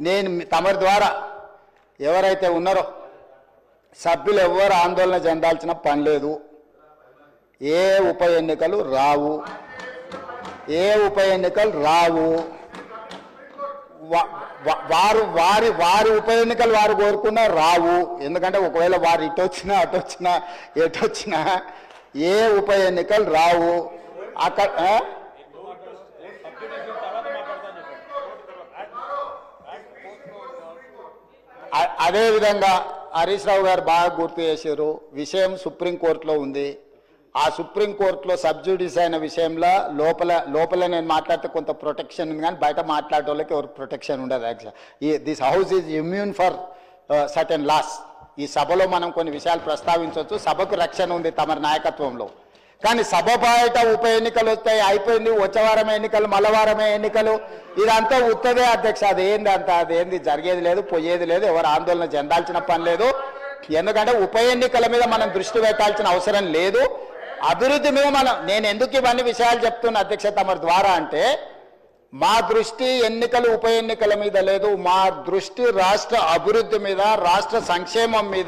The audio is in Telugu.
నేను తమరి ద్వారా ఎవరైతే ఉన్నారో సభ్యులు ఎవరు ఆందోళన చెందాల్సిన పని లేదు. ఏ ఉప ఎన్నికలు రావు. ఏ ఉప ఎన్నికలు రావు. వారు వారి వారి ఉప ఎన్నికలు వారు కోరుకున్నా రావు. ఎందుకంటే ఒకవేళ వారు ఇటు వచ్చినా అటు వచ్చినా ఎటు వచ్చినా ఏ ఉప ఎన్నికలు రావు. అక్కడ ఆ? అ- అదేవిధంగా హరీష్ రావు గారు బాగా గుర్తు చేశారు. విషయం సుప్రీంకోర్టులో ఉంది. ఆ సుప్రీంకోర్టులో సబ్జుడిస్ అయిన విషయంలో లోపల లోపల నేను మాట్లాడితే కొంత ప్రొటెక్షన్ ఉంది కానీ బయట మాట్లాడే వాళ్ళకి ఎవరు ప్రొటెక్షన్ ఉండదు యాక్చువల్. ఈ this house is immune for certain laws. ఈ సభలో మనం కొన్ని విషయాలు ప్రస్తావించవచ్చు. సభకు రక్షణ ఉంది తమ నాయకత్వంలో. కానీ సభ బయట ఉప ఎన్నికలు వస్తాయి అయిపోయింది వచ్చవారం ఎన్నికలు మలవారమే ఎన్నికలు. ఇదంతా ఉత్తదే అధ్యక్ష అది ఏంది అంత అదేంది జరిగేది లేదు పోయేది లేదు ఎవరు ఆందోళన చెందాల్సిన పని లేదు. ఎందుకంటే ఉప ఎన్నికల మీద మనం దృష్టి పెట్టాల్సిన అవసరం లేదు. అభివృద్ధి మీద మనం నేను ఎందుకు ఇవన్నీ విషయాలు చెప్తున్నా అధ్యక్ష తమరి ద్వారా అంటే మా దృష్టి ఎన్నికలు ఉప ఎన్నికల మీద లేదు మా దృష్టి రాష్ట్ర అభివృద్ధి మీద రాష్ట్ర సంక్షేమం మీద